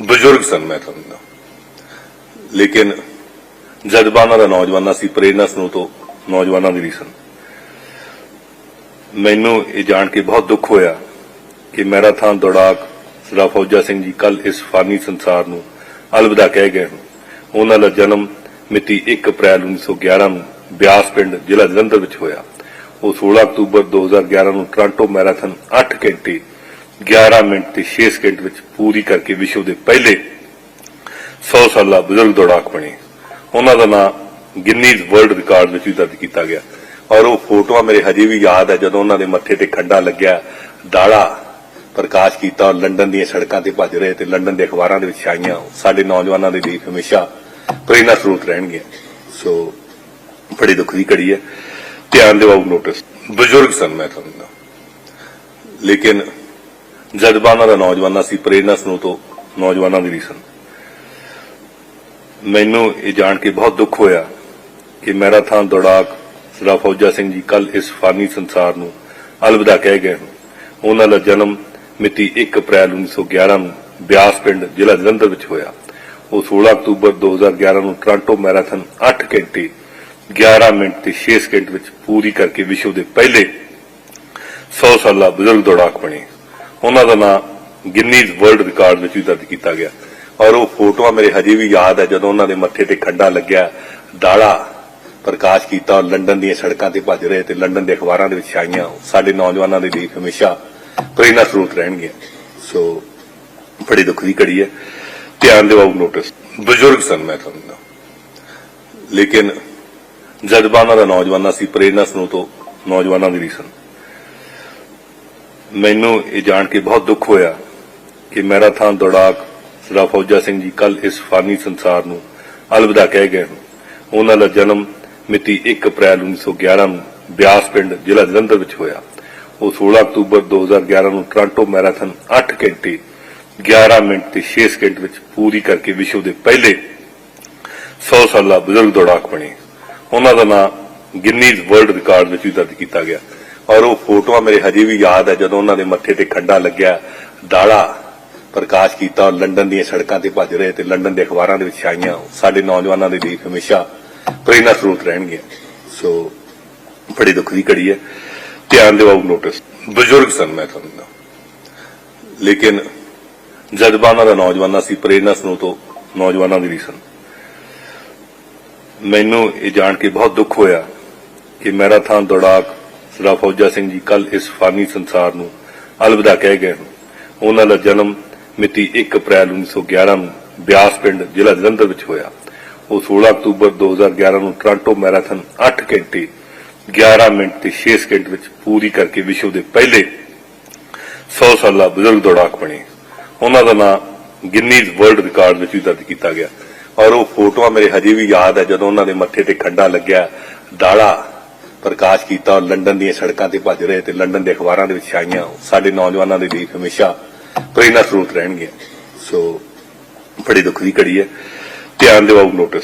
ਬਜ਼ੁਰਗ ਸਨ ਮੈਂ ਸਮਝਦਾ ਲੇਕਿਨ ਜਜ਼ਬਾ ਉਹਨਾਂ ਦਾ ਨੌਜਵਾਨਾਂ ਸੀ, ਪ੍ਰੇਰਨਾ ਸਰੋਤ ਤੋਂ ਨੌਜਵਾਨਾਂ ਦੀ ਵੀ ਸਨ। ਮੈਨੂੰ ਇਹ ਜਾਣ ਕੇ ਬਹੁਤ ਦੁੱਖ ਹੋਇਆ ਕਿ ਮੈਰਾਥਨ ਦੌੜਾਕ ਸਰਦਾਰ ਫੌਜਾ ਸਿੰਘ ਜੀ ਕੱਲ ਇਸ ਫਾਨੀ ਸੰਸਾਰ ਨੂੰ ਅਲਵਿਦਾ ਕਹਿ ਗਏ ਹਨ। ਉਹਨਾਂ ਦਾ ਜਨਮ ਮਿਤੀ 1 ਅਪ੍ਰੈਲ 1911 ਨੂੰ ਬਿਆਸ ਪਿੰਡ ਜ਼ਿਲ੍ਹਾ ਜਲੰਧਰ ਵਿੱਚ ਹੋਇਆ। ਉਹ 16 ਅਕਤੂਬਰ 2011 ਨੂੰ ਟੋਰਾਂਟੋ ਮੈਰਾਥਨ 8 ਘੰਟੇ 11 ਮਿੰਟ ਤੇ 6 ਸਕਿੰਟ ਵਿੱਚ ਪੂਰੀ ਕਰਕੇ ਵਿਸ਼ਵ ਦੇ ਪਹਿਲੇ 100 ਸਾਲਾ ਬਜ਼ੁਰਗ ਦੌੜਾਕ ਬਣੇ। ਉਹਨਾਂ ਦਾ ਨਾਮ ਗਿਨੀਜ਼ ਵਰਲਡ ਰਿਕਾਰਡ ਵਿੱਚ ਵੀ ਦਰਜ ਕੀਤਾ ਗਿਆ। ਔਰ ਉਹ ਫੋਟੋਆਂ ਮੇਰੇ ਹਜੇ ਵੀ ਯਾਦ ਹੈ, ਜਦੋਂ ਉਹਨਾਂ ਦੇ ਮੱਥੇ ਤੇ ਖੰਡਾ ਲੱਗਿਆ, ਦਾੜਾ ਪ੍ਰਕਾਸ਼ ਕੀਤਾ ਔਰ ਲੰਡਨ ਦੀਆਂ ਸੜਕਾਂ ਤੇ ਭੱਜ ਰਹੇ ਤੇ ਲੰਡਨ ਦੇ ਅਖਬਾਰਾਂ ਦੇ ਵਿੱਚ ਛਾਈਆਂ। ਸਾਡੇ ਨੌਜਵਾਨਾਂ ਦੇ ਲਈ ਹਮੇਸ਼ਾ ਪ੍ਰੇਰਨਾ ਸਰੋਤ ਰਹਿਣਗੇ ਸੋ ਬੜੀ ਦੁੱਖ ਦੀ ਘੜੀ ਹੈ। ਧਿਆਨ ਦਿਵਾਓ ਨੋਟਿਸ ਬਜ਼ੁਰਗ ਸਨ ਮੈਂ ਤੁਹਾਨੂੰ ਲੇਕਿਨ ਜਜ਼ਬਾ ਉਹਨਾਂ ਦਾ ਨੌਜਵਾਨਾਂ ਸੀ, ਪ੍ਰੇਰਨਾ ਸਰੋਤ ਤੋਂ ਨੌਜਵਾਨਾਂ ਦੀ ਵੀ ਸਨ। ਮੈਨੂੰ ਇਹ ਜਾਣ ਕੇ ਬਹੁਤ ਦੁੱਖ ਹੋਇਆ ਕਿ ਮੈਰਾਥਨ ਦੌੜਾਕ ਸਰਦਾਰ ਫੌਜਾ ਸਿੰਘ ਜੀ ਕੱਲ ਇਸ ਫਾਨੀ ਸੰਸਾਰ ਨੂੰ ਅਲਵਿਦਾ ਕਹਿ ਗਏ ਹਨ। ਉਹਨਾਂ ਦਾ ਜਨਮ ਮਿਤੀ 1 ਅਪ੍ਰੈਲ 1911 ਨੂੰ ਬਿਆਸ ਪਿੰਡ ਜ਼ਿਲ੍ਹਾ ਜਲੰਧਰ ਵਿੱਚ ਹੋਇਆ। ਉਹ 16 ਅਕਤੂਬਰ 2011 ਨੂੰ ਟੋਰਾਂਟੋ ਮੈਰਾਥਨ 8 ਘੰਟੇ 11 ਮਿੰਟ ਤੇ 6 ਸਕਿੰਟ ਵਿੱਚ ਪੂਰੀ ਕਰਕੇ ਵਿਸ਼ਵ ਦੇ ਪਹਿਲੇ 100 ਸਾਲਾ ਬਜ਼ੁਰਗ ਦੌੜਾਕ ਬਣੇ। ਉਹਨਾਂ ਦਾ ਨਾਮ ਗਿਨੀਜ਼ ਵਰਲਡ ਰਿਕਾਰਡ ਵਿੱਚ ਵੀ ਦਰਜ ਕੀਤਾ ਗਿਆ। ਔਰ ਉਹ ਫੋਟੋਆਂ ਮੇਰੇ ਹਜੇ ਵੀ ਯਾਦ ਹੈ, ਜਦੋਂ ਉਹਨਾਂ ਦੇ ਮੱਥੇ ਤੇ ਖੰਡਾ ਲੱਗਿਆ, ਦਾੜਾ ਪ੍ਰਕਾਸ਼ ਕੀਤਾ ਔਰ ਲੰਡਨ ਦੀਆਂ ਸੜਕਾਂ ਤੇ ਭੱਜ ਰਹੇ ਤੇ ਲੰਡਨ ਦੇ ਅਖਬਾਰਾਂ ਦੇ ਵਿੱਚ ਛਾਈਆਂ। ਸਾਡੇ ਨੌਜਵਾਨਾਂ ਦੇ ਲਈ ਹਮੇਸ਼ਾ ਪ੍ਰੇਰਨਾ ਸਰੋਤ ਰਹਿਣਗੇ ਸੋ ਬੜੀ ਦੁੱਖ ਦੀ ਘੜੀ ਹੈ। ਧਿਆਨ ਦਿਵਾਓ ਨੋਟਿਸ। ਬਜ਼ੁਰਗ ਸਨ ਮੈਂ ਤੁਹਾਨੂੰ ਲੇਕਿਨ ਜਜ਼ਬਾ ਉਹਨਾਂ ਦਾ ਨੌਜਵਾਨਾਂ ਸੀ, ਪ੍ਰੇਰਨਾ ਸਰੋਤ ਤੋਂ ਨੌਜਵਾਨਾਂ ਦੀ ਵੀ ਸਨ। ਮੈਨੂੰ ਇਹ ਜਾਣ ਕੇ ਬਹੁਤ ਦੁੱਖ ਹੋਇਆ ਕਿ ਮੈਰਾਥਨ ਦੌੜਾਕ ਸਰਦਾਰ ਫੌਜਾ ਸਿੰਘ ਜੀ ਕੱਲ ਇਸ ਫਾਨੀ ਸੰਸਾਰ ਨੂੰ ਅਲਵਿਦਾ ਕਹਿ ਗਏ ਹਨ। ਉਹਨਾਂ ਦਾ ਜਨਮ ਮਿਤੀ 1 ਅਪ੍ਰੈਲ 1911 ਨੂੰ ਬਿਆਸ ਪਿੰਡ ਜ਼ਿਲ੍ਹਾ ਜਲੰਧਰ ਵਿੱਚ ਹੋਇਆ। ਉਹ 16 ਅਕਤੂਬਰ 2011 ਨੂੰ ਟੋਰਾਂਟੋ ਮੈਰਾਥਨ 8 ਘੰਟੇ 11 ਮਿੰਟ ਤੇ 6 ਸਕਿੰਟ ਵਿੱਚ ਪੂਰੀ ਕਰਕੇ ਵਿਸ਼ਵ ਦੇ ਪਹਿਲੇ 100 ਸਾਲਾ ਬਜ਼ੁਰਗ ਦੌੜਾਕ ਬਣੇ। ਉਹਨਾਂ ਦਾ ਨਾਮ ਗਿਨੀਜ਼ ਵਰਲਡ ਰਿਕਾਰਡ ਵਿੱਚ ਵੀ ਦਰਜ ਕੀਤਾ ਗਿਆ। ਔਰ ਉਹ ਫੋਟੋਆਂ ਮੇਰੇ ਹਜੇ ਵੀ ਯਾਦ ਹੈ, ਜਦੋਂ ਉਹਨਾਂ ਦੇ ਮੱਥੇ ਤੇ ਖੰਡਾ ਲੱਗਿਆ, ਦਾੜਾ ਪ੍ਰਕਾਸ਼ ਕੀਤਾ ਔਰ ਲੰਡਨ ਦੀਆਂ ਸੜਕਾਂ ਤੇ ਭੱਜ ਰਹੇ ਤੇ ਲੰਡਨ ਦੇ ਅਖਬਾਰਾਂ ਦੇ ਵਿੱਚ ਛਾਈਆਂ। ਸਾਡੇ ਨੌਜਵਾਨਾਂ ਦੇ ਲਈ ਹਮੇਸ਼ਾ ਪ੍ਰੇਰਨਾ ਸਰੋਤ ਰਹਿਣਗੇ ਸੋ ਬੜੀ ਦੁੱਖ ਦੀ ਘੜੀ ਹੈ। ਧਿਆਨ ਦਿਵਾਓ ਨੋਟਿਸ ਬਜ਼ੁਰਗ ਸਨ ਮੈਂ ਤੁਹਾਨੂੰ ਲੇਕਿਨ ਜਜ਼ਬਾ ਉਹਨਾਂ ਦਾ ਨੌਜਵਾਨਾਂ ਸੀ ਪ੍ਰੇਰਨਾ ਸਰੋਤ ਤੋਂ ਨੌਜਵਾਨਾਂ ਦੇ ਵੀ ਸਨ। ਮੈਨੂੰ ਇਹ ਜਾਣ ਕੇ ਬਹੁਤ ਦੁੱਖ ਹੋਇਆ ਕਿ ਮੈਰਾਥਨ ਦੌੜਾਕ ਸਰਦਾਰ ਫੌਜਾ ਸਿੰਘ ਜੀ ਕੱਲ ਇਸ ਫਾਨੀ ਸੰਸਾਰ ਨੂੰ ਅਲਵਿਦਾ ਕਹਿ ਗਏ ਹਨ। ਉਹਨਾਂ ਦਾ ਜਨਮ ਮਿਤੀ 1 ਅਪ੍ਰੈਲ 1911 ਨੂੰ ਬਿਆਸ ਪਿੰਡ ਜ਼ਿਲ੍ਹਾ ਜਲੰਧਰ ਵਿੱਚ ਹੋਇਆ। ਉਹ 16 ਅਕਤੂਬਰ 2011 ਨੂੰ ਟੋਰਾਂਟੋ ਮੈਰਾਥਨ 8 ਘੰਟੇ 11 ਮਿੰਟ ਤੇ 6 ਸਕਿੰਟ ਵਿੱਚ ਪੂਰੀ ਕਰਕੇ ਵਿਸ਼ਵ ਦੇ ਪਹਿਲੇ 100 ਸਾਲਾ ਬਜ਼ੁਰਗ ਦੌੜਾਕ ਬਣੇ। ਉਹਨਾਂ ਦਾ ਨਾਮ ਗਿਨੀਜ਼ ਵਰਲਡ ਰਿਕਾਰਡ ਵਿੱਚ ਵੀ ਦਰਜ ਕੀਤਾ ਗਿਆ। ਔਰ ਉਹ ਫੋਟੋਆਂ ਮੇਰੇ ਹਜੇ ਵੀ ਯਾਦ ਹੈ ਜਦੋਂ ਉਹਨਾਂ ਦੇ ਮੱਥੇ ਤੇ ਖੰਡਾ ਲੱਗਿਆ, ਦਾੜਾ ਪ੍ਰਕਾਸ਼ ਕੀਤਾ ਔਰ ਲੰਡਨ ਦੀਆਂ ਸੜਕਾਂ ਤੇ ਭੱਜ ਰਹੇ ਤੇ ਲੰਡਨ ਦੇ ਅਖਬਾਰਾਂ ਦੇ ਵਿੱਚ ਛਾਈਆਂ। ਸਾਡੇ ਨੌਜਵਾਨਾਂ ਦੇ ਲਈ ਹਮੇਸ਼ਾ ਪ੍ਰੇਰਨਾ ਸਰੋਤ ਰਹਿਣਗੇ ਸੋ ਬੜੀ ਦੁੱਖ ਦੀ ਘੜੀ ਹੈ। ਧਿਆਨ ਦਿਵਾਓ ਨੋਟਿਸ